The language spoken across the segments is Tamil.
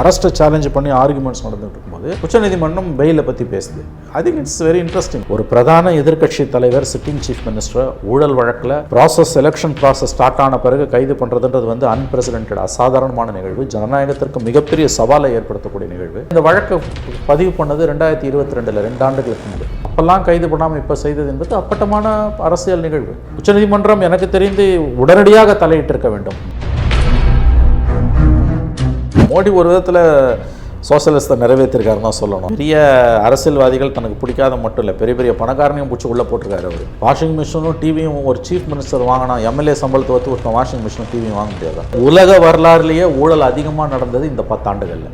அரெஸ்ட்டை சேலஞ்ச் பண்ணி ஆர்குமெண்ட்ஸ் நடந்துகிட்டு இருக்கும்போது உச்சநீதிமன்றம் பெயிலை பற்றி பேசுது. I think it's very interesting ஒரு பிரதான எதிர்க்கட்சி தலைவர் சிட்டிங் சீஃப் மினிஸ்டர் ஊழல் வழக்கில் ப்ராசஸ் எலெக்ஷன் ப்ராசஸ் ஸ்டார்ட் ஆன பிறகு கைது பண்ணுறதுன்றது வந்து அன்பிரசிடென்டட் அசாதாரணமான நிகழ்வு. ஜனநாயகத்திற்கு மிகப்பெரிய சவாலை ஏற்படுத்தக்கூடிய நிகழ்வு. இந்த வழக்கை பதிவு பண்ணது ரெண்டாயிரத்தி இருபத்தி ரெண்டில் ரெண்டு ஆண்டுகளுக்கு முன்பு அப்பெல்லாம் கைது பண்ணாமல் இப்போ செய்தது என்பது அப்பட்டமான அரசியல் நிகழ்வு. உச்சநீதிமன்றம் எனக்கு தெரிந்து உடனடியாக தலையிட்டிருக்க வேண்டும். மோடி ஒரு விதத்தில் சோசியலிஸ்ட்டை நிறைவேற்றிருக்காருன்னு தான் சொல்லணும். பெரிய அரசியல்வாதிகள் தனக்கு பிடிக்காத மட்டும் இல்லை பெரிய பெரிய பணக்காரனையும் பிடிச்சி உள்ளே போட்டிருக்காரு அவர். வாஷிங் மிஷினும் டிவியும் ஒரு சீஃப் மினிஸ்டர் வாங்கினா எம்எல்ஏ சம்பளத்தை ஒத்து ஒருத்தன் வாஷிங் மிஷினும் டிவியும் வாங்க முடியாது? உலக வரலாறுலேயே ஊழல் அதிகமாக நடந்தது இந்த பத்தாண்டுகளில்.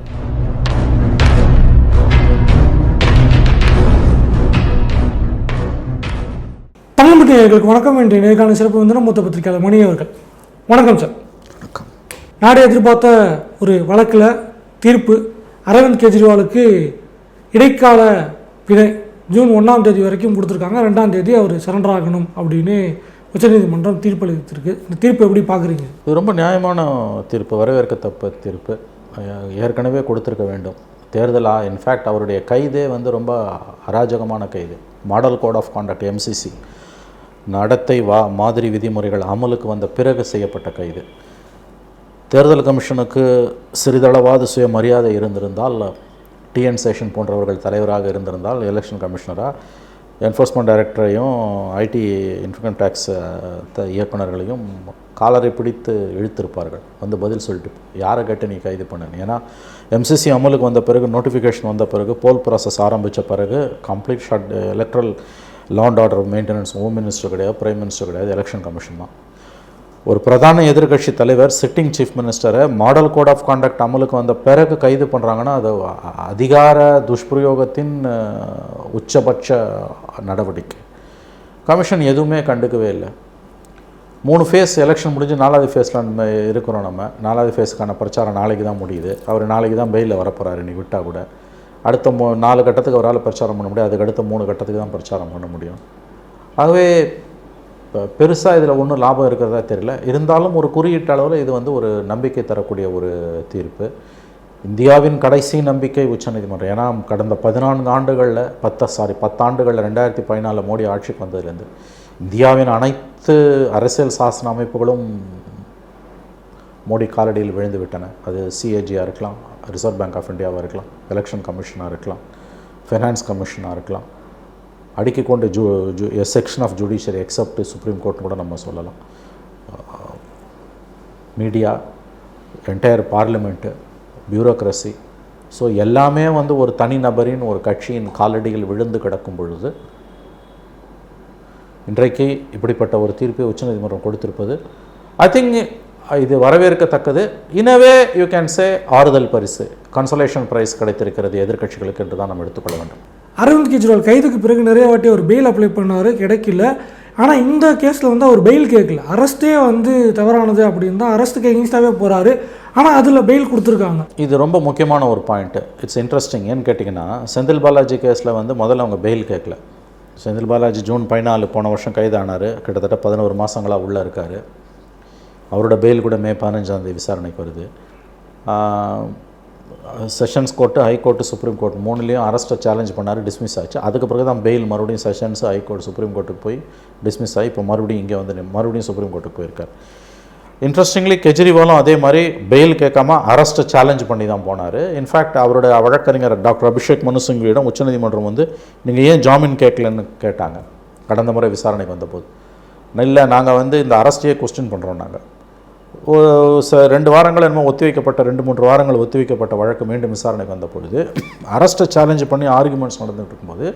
தமிழ்நாட்டு வணக்கம். என்ற நேர்காண சிறப்பு வந்து மூத்த பத்திரிகையாளர் மணி அவர்கள். வணக்கம் சார். நாடு எதிர்பார்த்த ஒரு வழக்கில் தீர்ப்பு. அரவிந்த் கெஜ்ரிவாலுக்கு இடைக்கால பிணை ஜூன் ஒன்றாம் தேதி வரைக்கும் கொடுத்துருக்காங்க. ரெண்டாம் தேதி அவர் சரண்டர் ஆகணும் அப்படின்னு உச்சநீதிமன்றம் தீர்ப்பு அளித்திருக்கு. இந்த தீர்ப்பு எப்படி பார்க்குறீங்க? இது ரொம்ப நியாயமான தீர்ப்பு வரவேற்கத்தப்ப தீர்ப்பு. ஏற்கனவே கொடுத்துருக்க வேண்டும். தேர்தலா இன்ஃபேக்ட் அவருடைய கைதே வந்து ரொம்ப அராஜகமான கைது. Model code of conduct MCC நடத்தை வா மாதிரி விதிமுறைகள் அமலுக்கு வந்த பிறகு செய்யப்பட்ட கைது. தேர்தல் கமிஷனுக்கு சிறிதளவாவது சுயமரியாதை இருந்திருந்தால் டிஎன் சேஷன் போன்றவர்கள் தலைவராக இருந்திருந்தால் எலெக்ஷன் கமிஷனராக என்ஃபோர்ஸ்மெண்ட் டைரக்டரையும் ஐடி இன்கம் டேக்ஸ் இயக்குனர்களையும் காலரை பிடித்து இழுத்திருப்பார்கள். வந்து பதில் சொல்லிட்டு யாரை கேட்டு நீ கைது பண்ணு ஏன்னா எம்சிசி அமலுக்கு வந்த பிறகு நோட்டிஃபிகேஷன் வந்த பிறகு போல் ப்ராசஸ் ஆரம்பித்த பிறகு complete shut electoral law and order maintenance home minister கிடையாது பிரைம் மினிஸ்டர் கிடையாது எலெக்ஷன் கமிஷன் தான். ஒரு பிரதான எதிர்க்கட்சி தலைவர் சிட்டிங் சீஃப் மினிஸ்டரை மாடல் கோட் ஆஃப் கான்டக்ட் அமலுக்கு வந்த பிறகு கைது பண்ணுறாங்கன்னா அது அதிகார துஷ்பிரயோகத்தின் உச்சபட்ச நடவடிக்கை. கமிஷன் எதுவுமே கண்டுக்கவே இல்லை. மூணு ஃபேஸ் எலெக்ஷன் முடிஞ்சு நாலாவது ஃபேஸில் நம்ம இருக்கிறோம் நம்ம. நாலாவது ஃபேஸுக்கான பிரச்சாரம் நாளைக்கு தான் முடியுது. அவர் நாளைக்கு தான் பெயிலில் வரப்போகிறாரு நீ விட்டால் கூட. அடுத்த மூ நாலு கட்டத்துக்கு அவரால் பிரச்சாரம் பண்ண முடியும் அதுக்கு அடுத்த மூணு கட்டத்துக்கு தான் பிரச்சாரம் பண்ண முடியும். ஆகவே இப்போ பெருசாக இதில் ஒன்றும் லாபம் இருக்கிறதா தெரியல. இருந்தாலும் ஒரு குறியீட்டு அளவில் இது வந்து ஒரு நம்பிக்கை தரக்கூடிய ஒரு தீர்ப்பு. இந்தியாவின் கடைசி நம்பிக்கை உச்சநீதிமன்றம். ஏன்னா கடந்த பதினான்கு ஆண்டுகளில் பத்து சாரி பத்தாண்டுகளில் ரெண்டாயிரத்தி பதினாலில் மோடி ஆட்சிக்கு வந்ததுலேருந்து இந்தியாவின் அனைத்து அரசியல் சாசன அமைப்புகளும் மோடி காலடியில் விழுந்து விட்டன. அது சிஏஜியாக இருக்கலாம் ரிசர்வ் பேங்க் ஆஃப் இந்தியாவாக இருக்கலாம் எலெக்ஷன் கமிஷனாக இருக்கலாம் ஃபைனான்ஸ் கமிஷனாக இருக்கலாம். அடுக்கி கொண்ட ஜூ zoo a section of judiciary except supreme கோர்ட்னு கூட நம்ம சொல்லலாம். Media entire parliament bureaucracy so எல்லாமே வந்து ஒரு தனிநபரின் ஒரு கட்சியின் காலடியில் விழுந்து கிடக்கும் பொழுது இன்றைக்கு இப்படிப்பட்ட ஒரு தீர்ப்பை உச்சநீதிமன்றம் கொடுத்திருப்பது ஐ திங்க் இது வரவேற்கத்தக்கது. இனவே யூ கேன் சே ஆறுதல் பரிசு கன்சலேஷன் பிரைஸ் கிடைத்திருக்கிறது எதிர்க்கட்சிகளுக்கு என்று தான் நம்ம எடுத்துக்கொள்ள வேண்டும். அரவிந்த் கெஜ்ரிவால் கைதுக்கு பிறகு நிறைய வாட்டி அவர் பெயில் அப்ளை பண்ணார் கிடைக்கல. ஆனால் இந்த கேஸில் வந்து அவர் பெயில் கேட்கல. அரெஸ்ட்டே வந்து தவறானது அப்படின்னு தான் அரெஸ்ட்டுக்கு எகென்ஸ்டாகவே போகிறாரு ஆனால் அதில் பெயில் கொடுத்துருக்காங்க. இது ரொம்ப முக்கியமான ஒரு பாயிண்ட்டு இட்ஸ் இன்ட்ரெஸ்டிங் ஏன்னு கேட்டிங்கன்னா செந்தில் பாலாஜி கேஸில் வந்து முதல்ல அவங்க பெயில் கேட்கல. செந்தில் பாலாஜி ஜூன் பதினாலு போன வருஷம் கைதானார். கிட்டத்தட்ட பதினோரு மாதங்களாக உள்ளே இருக்கார். அவரோட பெயில் கூட மே பதினஞ்சாந்தேதி விசாரணைக்கு வருது. Sessions court high court supreme court மூணுலேயும் அரெஸ்ட்டை சேலஞ்ச் பண்ணார் டிஸ்மிஸ் ஆச்சு. அதுக்கு பிறகு தான் பெயில் மறுபடியும் செஷன்ஸ் ஹைகோர்ட் சுப்ரீம் கோர்ட்டுக்கு போய் டிஸ்மிஸ் ஆகி இப்போ மறுபடியும் இங்கே வந்து மறுபடியும் சுப்ரீம் கோர்ட்டுக்கு போயிருக்கார். இன்ட்ரெஸ்டிங்லி கெஜ்ரிவாலும் அதே மாதிரி பெயில் கேட்காம அரெஸ்ட்டை சேலஞ்ச் பண்ணி தான் போனார். இன்ஃபேக்ட் அவரோட வழக்கறிஞர் டாக்டர் அபிஷேக் மனு சிங்வியிடம் உச்சநீதிமன்றம் வந்து நீங்கள் ஏன் ஜாமீன் கேட்கலன்னு கேட்டாங்க? கடந்த முறை விசாரணைக்கு வந்தபோது. இல்லை நாங்கள் வந்து இந்த அரெஸ்டையே கொஸ்டின் பண்ணுறோம் நாங்கள் ரெண்டு வாரங்கள் என்னமோ ஒத்திவைக்கப்பட்ட ரெண்டு மூன்று வாரங்கள் ஒத்திவைக்கப்பட்ட வழக்கு மீண்டும் விசாரணைக்கு வந்த பொழுது அரெஸ்ட்டை சேலஞ்ச் பண்ணி ஆர்குமெண்ட்ஸ் நடந்துகிட்டு இருக்கும்போது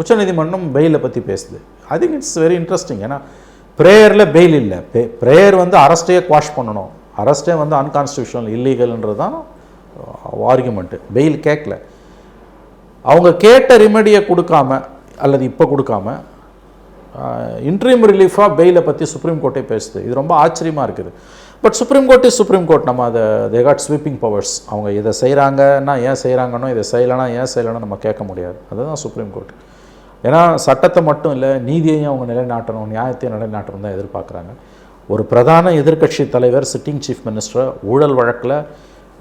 உச்சநீதிமன்றம் பெயிலை பற்றி பேசுது. I think it's very interesting ஏன்னா ப்ரேயரில் பெயில் இல்லை. ப்ரேயர் வந்து அரெஸ்ட்டையே குவாஷ் பண்ணணும். அரெஸ்ட்டே வந்து அன்கான்ஸ்டியூஷனல் இல்லீகல்ன்றது தான் ஆர்குமெண்ட்டு பெயில் கேட்கல. அவங்க கேட்ட ரிமெடியை கொடுக்காம அல்லது இப்போ கொடுக்காம இன்ட்ரீம் ரிலீஃபாக பெயிலை பற்றி சுப்ரீம் கோர்ட்டே பேசுது. இது ரொம்ப ஆச்சரியமாக இருக்குது. But supreme court is supreme court நம்ம அதை தே காட் ஸ்வீப்பிங் பவர்ஸ் அவங்க இதை செய்கிறாங்கன்னா ஏன் செய்கிறாங்கன்னோ இதை செய்யலைன்னா ஏன் செய்யலைன்னு நம்ம கேட்க முடியாது. அதுதான் சுப்ரீம் கோர்ட் ஏன்னா சட்டத்தை மட்டும் இல்லை நீதியையும் அவங்க நிலைநாட்டணும் நியாயத்தையும் நிலைநாட்டணும் தான் எதிர்பார்க்குறாங்க. ஒரு பிரதான எதிர்க்கட்சி தலைவர் சிட்டிங் சீஃப் மினிஸ்டர் ஊழல் வழக்கில்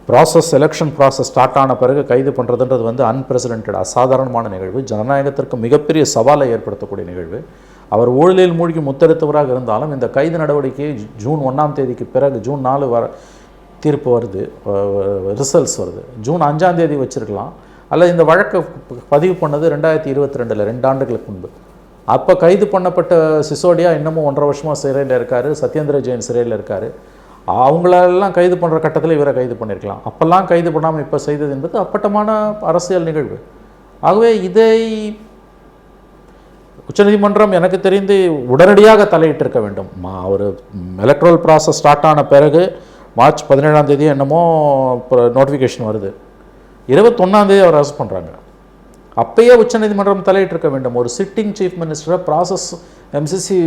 ப்ராசஸ் எலெக்ஷன் ப்ராசஸ் ஸ்டார்ட் ஆன பிறகு கைது பண்ணுறதுன்றது வந்து அன்பிரசிடென்டட் அசாதாரணமான நிகழ்வு. ஜனநாயகத்திற்கு மிகப்பெரிய சவாலை ஏற்படுத்தக்கூடிய நிகழ்வு. அவர் ஊழலில் மூழ்கி முத்தெடுத்தவராக இருந்தாலும் இந்த கைது நடவடிக்கை ஜூன் ஒன்றாம் தேதிக்கு பிறகு ஜூன் நாலு வர தீர்ப்பு வருது ரிசல்ட்ஸ் வருது. ஜூன் அஞ்சாம் தேதி வச்சுருக்கலாம். அல்லது இந்த வழக்கை பதிவு பண்ணது ரெண்டாயிரத்தி இருபத்தி ரெண்டில் ரெண்டு ஆண்டுகளுக்கு முன்பு. அப்போ கைது பண்ணப்பட்ட சிசோடியா இன்னமும் ஒன்றரை வருஷமாக சிறையில் இருக்கார் சத்யேந்திர ஜெயின் சிறையில் இருக்கார். அவங்களெல்லாம் கைது பண்ணுற கட்டத்தில் இவரை கைது பண்ணியிருக்கலாம் அப்போல்லாம் கைது பண்ணாமல் இப்போ செய்தது என்பது அப்பட்டமான அரசியல் நிகழ்வு. ஆகவே இதை உச்சநீதிமன்றம் எனக்கு தெரிந்து உடனடியாக தலையிட்டிருக்க வேண்டும். மா ஒரு எலக்ட்ரல் ப்ராசஸ் ஸ்டார்ட் ஆன பிறகு மார்ச் பதினேழாம் தேதி என்னமோ நோட்டிஃபிகேஷன் வருது. இருபத்தொன்னாம் தேதி அவர் அரெஸ்ட் பண்ணுறாங்க அப்பயே உச்சநீதிமன்றம் தலையிட்டிருக்க வேண்டும். ஒரு சிட்டிங் சீஃப் மினிஸ்டரை ப்ராசஸ் எம்சிசி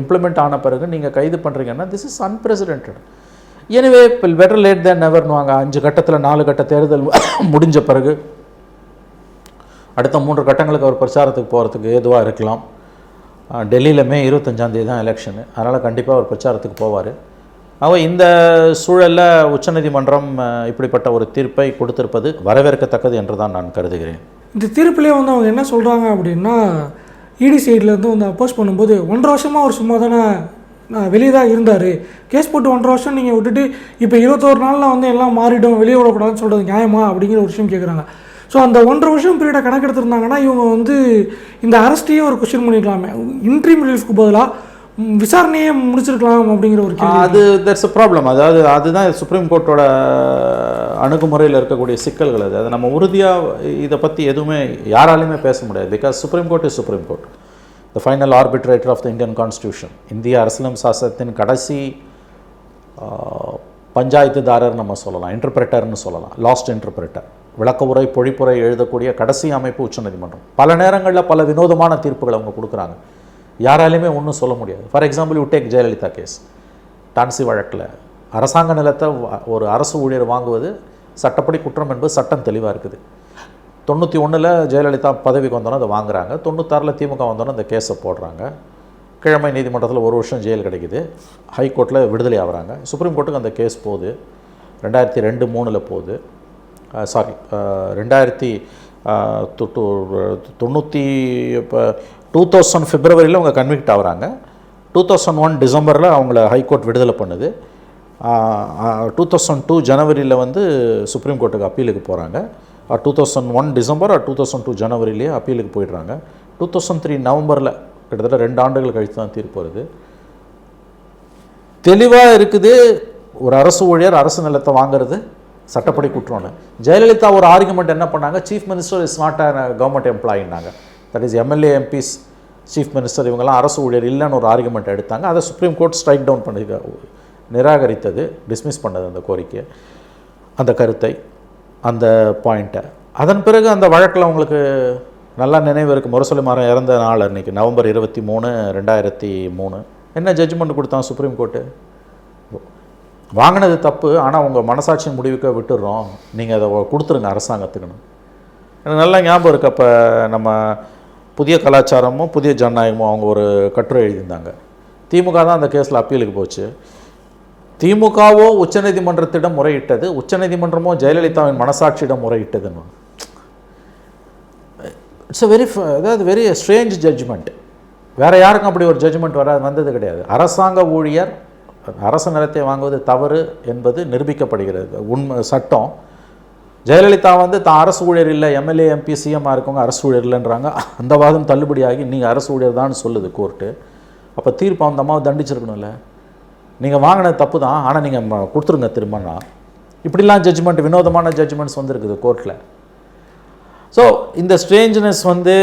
இம்ப்ளிமெண்ட் ஆன பிறகு நீங்கள் கைது பண்ணுறீங்கன்னா திஸ் இஸ் அன்பிரசிடென்டட் எனவே இப்போ பெட்டர் லேட் தேன் நெவர்னுவாங்க அஞ்சு கட்டத்தில் நாலு கட்ட தேர்தல் முடிஞ்ச பிறகு அடுத்த மூன்று கட்டங்களுக்கு அவர் பிரச்சாரத்துக்கு போகிறதுக்கு ஏதுவாக இருக்கலாம். டெல்லியில் மே இருபத்தஞ்சாந்தேதி தான் எலெக்ஷனு அதனால் கண்டிப்பாக அவர் பிரச்சாரத்துக்கு போவார். அவள் இந்த சூழலில் உச்சநீதிமன்றம் இப்படிப்பட்ட ஒரு தீர்ப்பை கொடுத்திருப்பது வரவேற்கத்தக்கது என்று தான் நான் கருதுகிறேன். இந்த தீர்ப்புலேயே வந்து அவங்க என்ன சொல்கிறாங்க அப்படின்னா இடி சைட்லேருந்து வந்து அப்போஸ் பண்ணும்போது ஒன்றரை வருஷமாக அவர் சும்மா தானே வெளியே தான் இருந்தார். கேஸ் போட்டு ஒன்றரை வருஷம் நீங்கள் விட்டுட்டு இப்போ இருபத்தோரு நாளில் வந்து எல்லாம் மாறிடும் வெளியே விடக்கூடாதுன்னு சொல்கிறது நியாயமா அப்படிங்கிற ஒரு விஷயம் கேட்குறாங்க ஸோ அந்த ஒன்றரை வருஷம் பீரியடை கணக்கெடுத்திருந்தாங்கன்னா இவங்க வந்து இந்த அரெஸ்ட்டையே ஒரு கொஸ்டின் பண்ணிக்கலாமே இன்ட்ரீம் ரிலீஃப்க்கு பதிலாக விசாரணையே முடிச்சிருக்கலாம் அப்படிங்கிற ஒரு அது தட்ஸ் ப்ராப்ளம் அதாவது அதுதான் சுப்ரீம் கோர்ட்டோட அணுகுமுறையில் இருக்கக்கூடிய சிக்கல்கள் அது. அதை நம்ம உறுதியாக இதை பற்றி எதுவுமே யாராலையுமே பேச முடியாது. Because supreme court is supreme court the final arbitrator of the Indian constitution இந்திய அரசியலம் சாசனத்தின் கடைசி பஞ்சாயத்துதாரர் நம்ம சொல்லலாம். இன்டர்பிரட்டர்னு சொல்லலாம். லாஸ்ட் இன்டர்பிரட்டர் விளக்க உரை பொழிப்புரை எழுதக்கூடிய கடைசி அமைப்பு உச்சநீதிமன்றம். பல நேரங்களில் பல வினோதமான தீர்ப்புகளை அவங்க கொடுக்குறாங்க. யாராலையுமே ஒன்றும் சொல்ல முடியாது. For example you take Jayalalithaa case TANSI வழக்கில் அரசாங்க நிலத்தை ஒரு அரசு ஊழியர் வாங்குவது சட்டப்படி குற்றம் என்பது சட்டம் தெளிவாக இருக்குது. தொண்ணூற்றி ஒன்றில் ஜெயலலிதா பதவிக்கு வந்தோன்னே அதை வாங்குறாங்க. தொண்ணூத்தாறில் திமுக வந்தோன்னே அந்த கேஸை போடுறாங்க. கிழமை நீதிமன்றத்தில் ஒரு வருஷம் ஜெயில் கிடைக்குது. ஹைகோர்ட்டில் விடுதலை ஆகுறாங்க. சுப்ரீம் கோர்ட்டுக்கு அந்த கேஸ் போகுது. ரெண்டாயிரத்தி ரெண்டு மூணில் போகுது. சாரி ரெண்டாயிரத்தி தொண்ணூற்றி இப்போ டூ தௌசண்ட் பிப்ரவரியில் அவங்க கன்விக்ட் ஆகுறாங்க. டூ தௌசண்ட் ஒன் டிசம்பரில் அவங்கள ஹைகோர்ட் விடுதலை பண்ணுது. டூ தௌசண்ட் டூ ஜனவரியில் வந்து சுப்ரீம் கோர்ட்டுக்கு அப்பீலுக்கு போகிறாங்க two thousand one December two thousand two ஜனவரிலேயே அப்பீலுக்கு போயிடுறாங்க. டூ தௌசண்ட் த்ரீ நவம்பரில் கிட்டத்தட்ட ரெண்டு ஆண்டுகள் கழித்து தான் தீர்ப்பு வருது. தெளிவாக இருக்குது ஒரு அரசு ஊழியர் அரசு நிலத்தை வாங்குறது சட்டப்படி குற்றம்னு. ஜெயலலிதா ஒரு ஆர்குமெண்ட் என்ன பண்ணாங்க? Chief minister is not a government எம்ப்ளாயின்னாங்க that is MLA MPs chief minister இவங்கெல்லாம் அரசு ஊழியர் இல்லைன்னு ஒரு ஆர்குமெண்ட் எடுத்தாங்க. அதை சுப்ரீம் கோர்ட் ஸ்ட்ரைக் டவுன் பண்ணி நிராகரித்தது டிஸ்மிஸ் பண்ணது அந்த கோரிக்கை அந்த கருத்தை அந்த பாயிண்ட்டை அதன் பிறகு அந்த வழக்கில் உங்களுக்கு நல்லா நினைவு இருக்குது முரசொலி மரம் இறந்த நாள் அன்றைக்கி நவம்பர் இருபத்தி மூணு ரெண்டாயிரத்தி மூணு. என்ன ஜட்ஜ்மெண்ட் கொடுத்தான் சுப்ரீம் கோர்ட்டு வாங்கினது தப்பு ஆனால் உங்கள் மனசாட்சியின் முடிவுக்க விட்டுடுறோம் நீங்கள் அதை கொடுத்துருங்க அரசாங்கத்துக்குன்னு. எனக்கு நல்லா ஞாபகம் இருக்கு. அப்போ நம்ம புதிய கலாச்சாரமும் புதிய ஜனநாயகமும் அவங்க ஒரு கட்டுரை எழுதியிருந்தாங்க. திமுக தான் அந்த கேஸில் அப்பீலுக்கு போச்சு. திமுகவோ உச்சநீதிமன்றத்திடம் முறையிட்டது உச்சநீதிமன்றமோ ஜெயலலிதாவின் மனசாட்சியிடம் முறையிட்டதுன்னு. இட்ஸ் அ வெரி அதாவது வெரி ஸ்ட்ரேஞ்ச் ஜட்ஜ்மெண்ட் வேறு யாருக்கும் அப்படி ஒரு ஜட்ஜ்மெண்ட் வராது வந்தது கிடையாது. அரசாங்க ஊழியர் அரசு நிலத்தை வாங்குவது தவறு என்பது நிரூபிக்கப்படுகிறது. உண்மை சட்டம். ஜெயலலிதா வந்து தான் அரசு ஊழியர் இல்லை எம்எல்ஏ எம்பி சிஎம்மாக இருக்கவங்க அரசு ஊழியர் இல்லைன்றாங்க. அந்த வாதம் தள்ளுபடியாகி நீங்கள் அரசு ஊழியர் தான் சொல்லுது கோர்ட்டு. அப்போ தீர்ப்பு அந்த அம்மாவை தண்டிச்சிருக்கணும்ல. நீங்கள் வாங்கினது தப்பு தான் ஆனால் நீங்கள் கொடுத்துருங்க திரும்பனா இப்படிலாம் ஜட்ஜ்மெண்ட் வினோதமான ஜட்ஜ்மெண்ட்ஸ் வந்துருக்குது கோர்ட்டில் ஸோ இந்த ஸ்ட்ரேஞ்ச்னஸ் வந்து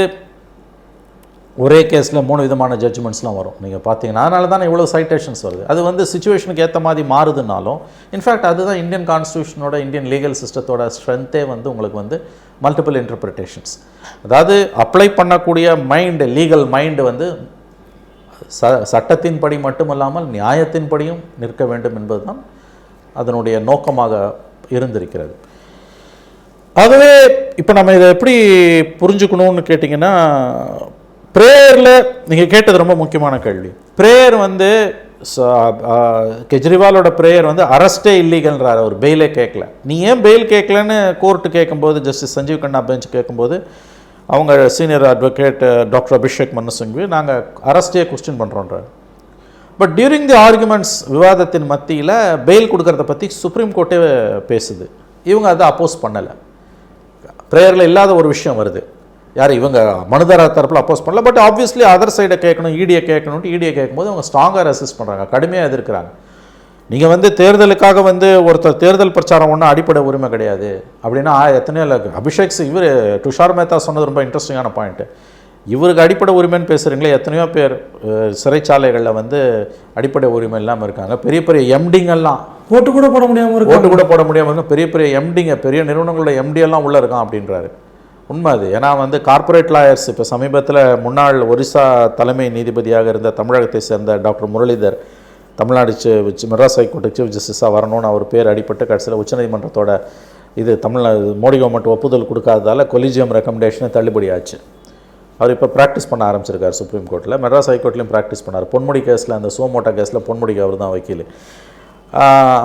ஒரே கேஸில் மூணு விதமான ஜட்ஜ்மெண்ட்ஸ்லாம் வரும். நீங்கள் பார்த்தீங்கன்னா அதனால தான் இவ்வளோ சைட்டேஷன்ஸ் வருது. அது வந்து சுச்சுவேஷனுக்கு ஏற்ற மாதிரி மாறுதுனாலும் இன்ஃபேக்ட் அதுதான் இந்தியன் கான்ஸ்டியூஷனோட இந்தியன் லீகல் சிஸ்டத்தோட ஸ்ட்ரென்த்தே வந்து உங்களுக்கு வந்து மல்டிபிள் இன்டர்பிரிட்டேஷன்ஸ் அதாவது அப்ளை பண்ணக்கூடிய மைண்டு லீகல் மைண்டு வந்து ச சட்டத்தின்படி மட்டுமல்லாமல் நியாயத்தின்படியும் நிற்க வேண்டும் என்பதுதான் அதனுடைய நோக்கமாக இருந்திருக்கிறது. ஆகவே இப்போ நம்ம இதை எப்படி புரிஞ்சுக்கணும்னு கேட்டிங்கன்னா ப்ரேயரில் நீங்கள் கேட்டது ரொம்ப முக்கியமான கேள்வி. ப்ரேயர் வந்து கெஜ்ரிவாலோட ப்ரேயர் வந்து அரெஸ்டே இல்லீகல்ன்றார் அவர். பெயிலே கேட்கல நீ ஏன் பெயில் கேட்கலன்னு கோர்ட்டு கேட்கும்போது ஜஸ்டிஸ் சஞ்சீவ் கண்ணா பெஞ்ச் கேட்கும்போது அவங்க senior advocate doctor Abhishek Manu Singhvi நாங்கள் அரெஸ்டே கொஸ்டின் பண்ணுறோன்றார் பட் டியூரிங் தி ஆர்குமெண்ட்ஸ் விவாதத்தின் மத்தியில் பெயில் கொடுக்கறத பற்றி சுப்ரீம் கோர்ட்டே பேசுது. இவங்க அதை அப்போஸ் பண்ணலை. ப்ரேயரில் இல்லாத ஒரு விஷயம் வருது. யார் இவங்க மனுதாரர் தரப்பில் அப்போஸ் பண்ணல. பட் ஆப்வியஸ்லி அதர் சைடை கேட்கணும் ஈடியை கேட்கணும்ட்டு ஈடியை கேட்கும்போது அவங்க ஸ்ட்ராங்காக ரெசிஸ்ட் பண்ணுறாங்க கடுமையாக எதிர்க்கிறாங்க. நீங்கள் வந்து தேர்தலுக்காக வந்து ஒருத்தர் தேர்தல் பிரச்சாரம் ஒன்றும் அடிப்படை உரிமை கிடையாது. அப்படின்னா எத்தனையோ இல்லை அபிஷேக் சி- இவர் துஷார் மேத்தா சொன்னது ரொம்ப இன்ட்ரெஸ்டிங்கான பாயிண்ட்டு இவருக்கு அடிப்படை உரிமைன்னு பேசுகிறீங்களே எத்தனையோ பேர் சிறைச்சாலைகளில் வந்து அடிப்படை உரிமை இல்லாமல் இருக்காங்க. பெரிய பெரிய எம்டிங்கெல்லாம் ஓட்டு கூட போட முடியாமல் இருக்கு ஓட்டு கூட போட முடியாமல் பெரிய பெரிய எம்டிங்க பெரிய நிறுவனங்களோட எம்டி எல்லாம் உள்ளே இருக்கான் அப்படின்றாரு. உண்மை அது ஏன்னா வந்து கார்ப்பரேட் லாயர்ஸ் இப்போ சமீபத்தில் முன்னாள் ஒரிசா தலைமை நீதிபதியாக இருந்த தமிழகத்தை சேர்ந்த டாக்டர் முரளிதர் தமிழ்நாடு சி- மெட்ராஸ் ஹைகோர்ட்டு சீஃப் ஜஸ்டிஸாக வரணும்னு அவர் பேர் அடிப்பட்டு கடைசியில் உச்சநீதிமன்றத்தோட இது தமிழ்நாடு மோடி கவர்மெண்ட் ஒப்புதல் கொடுக்காததால கொலிஜியம் ரெக்கமெண்டேஷனை தள்ளுபடி ஆச்சு அவர் இப்போ ப்ராக்டிஸ் பண்ண ஆரம்பிச்சிருக்கார் சுப்ரீம் கோர்ட்டில் மெட்ராஸ் ஹைகோர்ட்லையும் ப்ராக்டிஸ் பண்ணார். பொன்முடி கேஸில் அந்த சோமோட்டா கேஸில் பொன்முடிக்கு அவர் தான் வக்கீல்.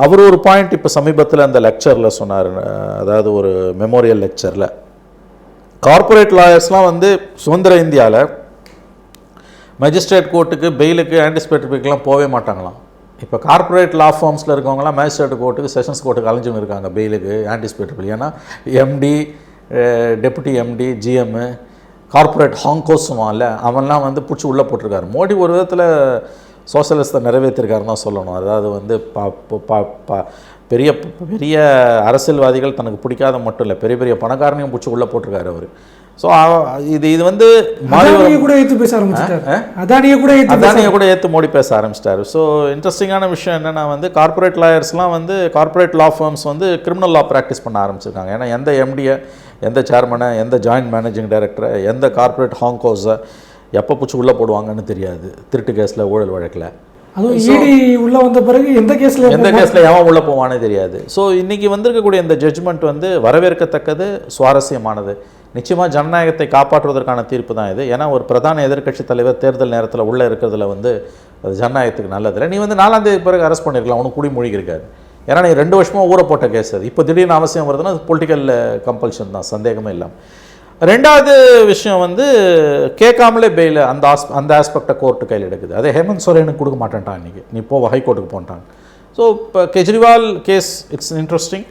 அவர் ஒரு பாயிண்ட் இப்போ சமீபத்தில் அந்த லெக்சரில் சொன்னார். அதாவது ஒரு மெமோரியல் லெக்சரில் கார்ப்பரேட் லாயர்ஸ்லாம் வந்து சுதந்திர இந்தியாவில் மேஜிஸ்ட்ரேட் கோர்ட்டுக்கு பெயிலுக்கு ஆன்டிசிபேட்டரிக்கெலாம் போகவே மாட்டாங்களாம். இப்போ கார்ப்பரேட் லா ஃபார்ம்ஸில் இருக்கவங்களாம் மேஜிஸ்ட்ரேட் கோர்ட்டுக்கு செஷன்ஸ் கோர்ட்டுக்கு அலைஞ்சவங்க இருக்காங்க பெயிலுக்கு ஆன்டிசிபேட்டரி ஏன்னா MD deputy MD GM corporate ஹாங்கோஸுமான்ல அவன்லாம் வந்து பிடிச்சி உள்ளே போட்டிருக்காரு. மோடி ஒரு விதத்தில் சோசியலிஸ்ட்டை நிறைவேற்றிருக்காருன்னு தான் சொல்லணும். அதாவது வந்து பா ப- பா- பா- பெரிய பெரிய அரசியல்வாதிகள் தனக்கு பிடிக்காத மட்டும் இல்லை பெரிய பெரிய பணக்காரனையும் பிடிச்சி உள்ளே போட்டிருக்காரு அவர். ஸோ இது இது வந்து கூட ஏத்து பேச ஆரம்பிச்சிட்டாரு. அதானியை கூட அதானியை கூட ஏற்று மோடி பேச ஆரம்பிச்சிட்டாரு. ஸோ இன்ட்ரெஸ்டிங்கான விஷயம் என்னென்னா வந்து கார்ப்பரேட் லாயர்ஸ்லாம் வந்து கார்ப்பரேட் லா ஃபார்ம்ஸ் வந்து கிரிமினல் லா ப்ராக்டிஸ் பண்ண ஆரம்பிச்சிருக்காங்க. ஏன்னா எந்த எம்டியை எந்த சேர்மனை எந்த ஜாயின்ட் மேனேஜிங் டைரக்டரை எந்த கார்ப்பரேட் ஹாங்கோஸை எப்போ பிடிச்சி உள்ளே போடுவாங்கன்னு தெரியாது. திருட்டு கேஸில் ஊழல் வழக்கில். அதுவும் இடி உள்ள வந்த பிறகு எந்த கேஸ்ல எந்த கேஸில் எவன் உள்ளே போவானே தெரியாது. ஸோ இன்றைக்கி வந்திருக்கக்கூடிய இந்த ஜட்ஜ்மெண்ட் வந்து வரவேற்கத்தக்கது சுவாரஸ்யமானது. நிச்சயமாக ஜனநாயகத்தை காப்பாற்றுவதற்கான தீர்ப்பு தான் இது. ஏன்னா ஒரு பிரதான எதிர்க்கட்சி தலைவர் தேர்தல் நேரத்தில் உள்ளே இருக்கிறதுல வந்து அது ஜனநாயகத்துக்கு நல்லதில்லை நீ வந்து நாலாம் தேதி பிறகு அரெஸ்ட் பண்ணிருக்கலாம். உனக்கு குடி இருக்காது ஏன்னா நீ ரெண்டு வருஷமாக ஊற போட்ட கேஸ் அது. இப்போ திடீர்னு அவசியம் வருதுன்னா அது பொலிட்டிக்கல் கம்பல்ஷன் தான். சந்தேகமே இல்லாமல் ரெண்டாவது விஷயம் வந்து கேட்காமலே பெயில் அந்த ஆஸ் அந்த ஆஸ்பெக்டை கோர்ட்டு கையில் எடுக்குது. அதே ஹேமந்த் சோரேனுக்கு கொடுக்க மாட்டேன்ட்டான் இன்றைக்கி நீ போ ஹைகோர்ட்டுக்கு போன்ட்டாங்க ஸோ இப்போ கெஜ்ரிவால் கேஸ் இட்ஸ் இன்ட்ரெஸ்டிங்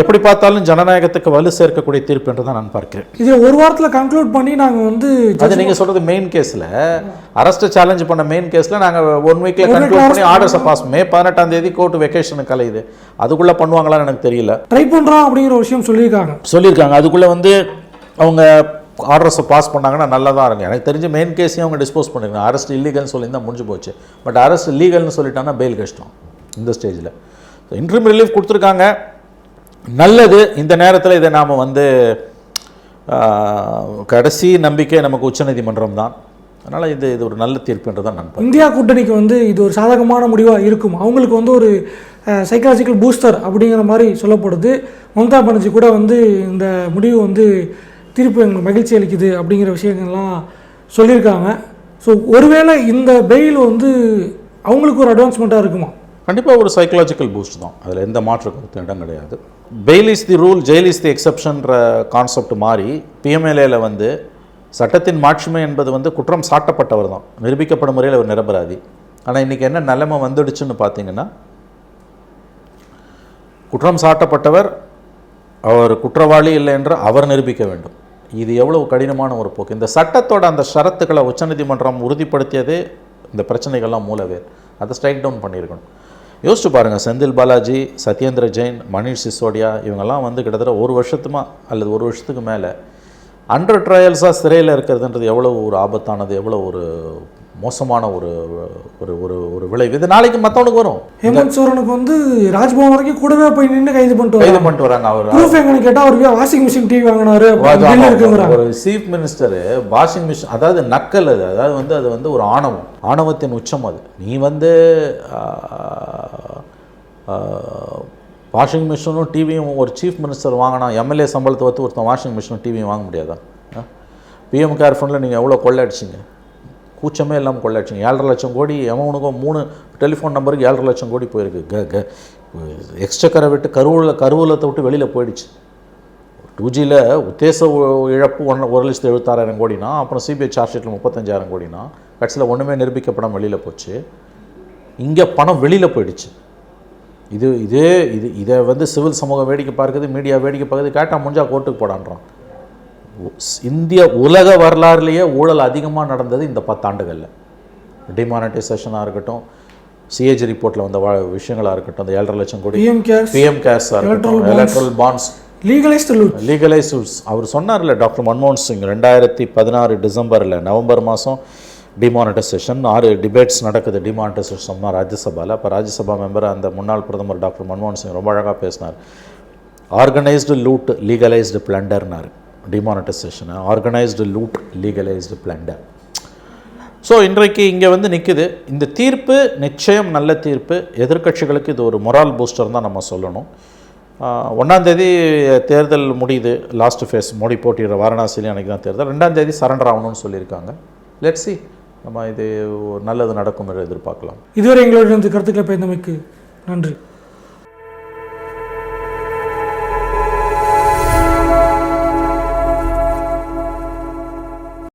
எப்படி பார்த்தாலும் ஜனநாயகத்துக்கு வலு சேர்க்கக்கூடிய தீர்ப்பு என்று தான் நான் பார்க்கிறேன். இதுல ஒரு வாரத்துல கன்க்ளூட் பண்ணி நாங்க வந்து அது நீங்கள் சொல்கிறது மெயின் கேஸில் அரெஸ்ட்டை சேலஞ்ச் பண்ண மெயின் கேஸில் நாங்கள் ஒன் வீக்கில் கன்க்ளூட் பண்ணி ஆர்டர்ஸை பாஸ் மே பதினெட்டாம் தேதி கோர்ட்டு வெக்கேஷனுக்கு கலையுது. அதுக்குள்ளே பண்ணுவாங்களான்னு எனக்கு தெரியல. ட்ரை பண்றோம் அப்படிங்கிற ஒரு விஷயம் சொல்லியிருக்காங்க. சொல்லியிருக்காங்க. அதுக்குள்ளே வந்து அவங்க ஆர்டர்ஸை பாஸ் பண்ணாங்கன்னா நல்லா தான் இருக்கும். எனக்கு தெரிஞ்ச மெயின் கேஸையும் அவங்க டிஸ்போஸ் பண்ணிருக்காங்க. அரெஸ்ட் இல்லீகல்னு தான் முடிஞ்சு போச்சு. பட் அரெஸ்ட் லீகல்னு சொல்லிட்டாங்கன்னா பெயில் கஷ்டம் இந்த ஸ்டேஜில் இன்ட்ரீம் ரிலீஃப் கொடுத்துருக்காங்க. நல்லது. இந்த நேரத்தில் இதை நாம் வந்து கடைசி நம்பிக்கை நமக்கு உச்சநீதிமன்றம் தான். அதனால் இது இது ஒரு நல்ல தீர்ப்பு என்று தான் நான் இந்தியா கூட்டணிக்கு வந்து இது ஒரு சாதகமான முடிவாக இருக்கும். அவங்களுக்கு வந்து ஒரு சைக்காலஜிக்கல் பூஸ்டர் அப்படிங்கிற மாதிரி சொல்லப்படுது. மம்தா பானர்ஜி கூட வந்து இந்த முடிவு வந்து தீர்ப்பு எங்களுக்கு மகிழ்ச்சி அளிக்குது அப்படிங்கிற விஷயங்கள்லாம் சொல்லியிருக்காங்க. ஸோ ஒருவேளை இந்த பெயில் வந்து அவங்களுக்கு ஒரு அட்வான்ஸ்மெண்ட்டாக இருக்குமா? கண்டிப்பாக ஒரு சைக்கலாஜிக்கல் பூஸ்ட் தான். அதில் எந்த மாற்று கருத்து இடம் கிடையாது. Bail is the rule jail is the எக்ஸப்ஷன்ற concept மாறி பிஎம்எல்ஏல வந்து சட்டத்தின் மாட்சிமை என்பது வந்து குற்றம் சாட்டப்பட்டவர் தான். நிரூபிக்கப்படும் முறையில் அவர் நிரபராதி. ஆனால் இன்றைக்கி என்ன நிலைமை வந்துடுச்சுன்னு பார்த்தீங்கன்னா குற்றம் சாட்டப்பட்டவர் அவர் குற்றவாளி இல்லை என்று அவர் நிரூபிக்க வேண்டும். இது எவ்வளவு கடினமான ஒரு போக்கு. இந்த சட்டத்தோட அந்த ஷரத்துக்களை உச்சநீதிமன்றம் உறுதிப்படுத்தியதே இந்த பிரச்சனைகள்லாம் மூலவே. அதை ஸ்ட்ரைக் டவுன் பண்ணியிருக்கணும். யோசிச்சு பாருங்கள் செந்தில் பாலாஜி சத்யேந்திர ஜெயின் மணிஷ் சிசோடியா இவங்கெல்லாம் வந்து கிட்டத்தட்ட ஒரு வருஷத்துமா அல்லது ஒரு வருஷத்துக்கு மேலே அண்டர் ட்ரையல்ஸாக சிறையில் இருக்கிறதுன்றது எவ்வளோ ஒரு ஆபத்தானது எவ்வளோ ஒரு மோசமான ஒரு ஒரு ஒரு ஒரு விளைவு. இது நாளைக்கு மற்றவனுக்கு வரும். ஹேமந்த் சோரனுக்கு வந்து ராஜ்பவன் வரைக்கும் கூடவே போய் நின்று கைது பண்ணிட்டு கைது பண்ணிட்டு வராங்க. அவர் ப்ரூஃப் எங்கன்னு கேட்டால் அவர் வாஷிங் மிஷின் டிவி வாங்கினாரு ஒரு சீஃப் மினிஸ்டர் வாஷிங் மிஷின் அதாவது நக்கல் அது. அதாவது வந்து அது வந்து ஒரு ஆணவம். ஆணவத்தின் உச்சம் அது. நீ வந்து வாஷிங் மிஷினும் டிவியும் ஒரு சீஃப் மினிஸ்டர் வாங்கினா எம்எல்ஏ சம்பளத்தை வச்சு ஒருத்தன் வாஷிங் மிஷினும் டிவியும் வாங்க முடியாதா? பிஎம் கேர் ஃபண்டில் நீங்கள் எவ்வளோ கொள்ளை அடிச்சிங்க? கூச்சமே இல்லாமல் கொள்ளாச்சுங்க ஏழரை லட்சம் கோடி எவனுக்கும் மூணு டெலிஃபோன் நம்பருக்கு ஏழரை லட்சம் கோடி போயிருக்கு. க க எக்ஸ்ட்ரக்கரை விட்டு கருவூல கருவூலத்தை விட்டு வெளியில் போயிடுச்சு. டூ ஜியில் உத்தேச உ- இழப்பு ஒன்று ஒரு லட்சத்து எழுபத்தாறாயிரம் கோடினா அப்புறம் சிபிஐ சார்ஜ் ஷீட்டில் முப்பத்தஞ்சாயிரம் கோடினா கட்சியில் ஒன்றுமே நிரூபிக்கப்படாம வெளியில் போச்சு. இங்கே பணம் வெளியில் போயிடுச்சு. இது இதே இது இதை வந்து சிவில் சமூகம் வேடிக்கை பார்க்குது மீடியா வேடிக்கை பார்க்குது கேட்டால் முடிஞ்சால் கோர்ட்டுக்கு போடான்றான். இந்திய உலக வரலாறுலேயே ஊழல் அதிகமாக நடந்தது இந்த பத்தாண்டுகளில். டிமானிட்டைசேஷனாக இருக்கட்டும் சிஏஜி ரிப்போர்ட்டில் வந்த விஷயங்களாக இருக்கட்டும் அந்த ஏழரை லட்சம் கோடி PM cares PM electoral bonds legalised loot அவர் சொன்னார்ல டாக்டர் மன்மோகன் சிங் ரெண்டாயிரத்தி பதினாறு டிசம்பரில் நவம்பர் மாதம் டிமானிட்டைசேஷன் ஆறு டிபேட்ஸ் நடக்குது. டிமானிட்டைசேஷன் ராஜ்யசபாவில் அப்போ ராஜ்யசபா மெம்பர் அந்த முன்னாள் பிரதமர் டாக்டர் மன்மோகன் சிங் ரொம்ப அழகாக பேசினார். Organised loot legalised பிளண்டர்னார் demonetisation organised loot legalised plunder so இன்றைக்கு இங்கே வந்து நிற்குது இந்த தீர்ப்பு நிச்சயம் நல்ல தீர்ப்பு. எதிர்க்கட்சிகளுக்கு இது ஒரு மொரால் பூஸ்டர் தான் நம்ம சொல்லணும். ஒன்றாந்தேதி தேர்தல் முடியுது. லாஸ்ட் ஃபேஸ் மோடி போட்டியிடுற வாரணாசியில் அன்றைக்கி தான் தேர்தல். ரெண்டாந்தேதி சரண்டர் ஆகணும்னு சொல்லியிருக்காங்க. லெட்ஸி நம்ம இது நல்லது நடக்கும் என்று எதிர்பார்க்கலாம். இதுவரை எங்களுடைய கருத்துக்களை பயந்தமைக்கு நன்றி.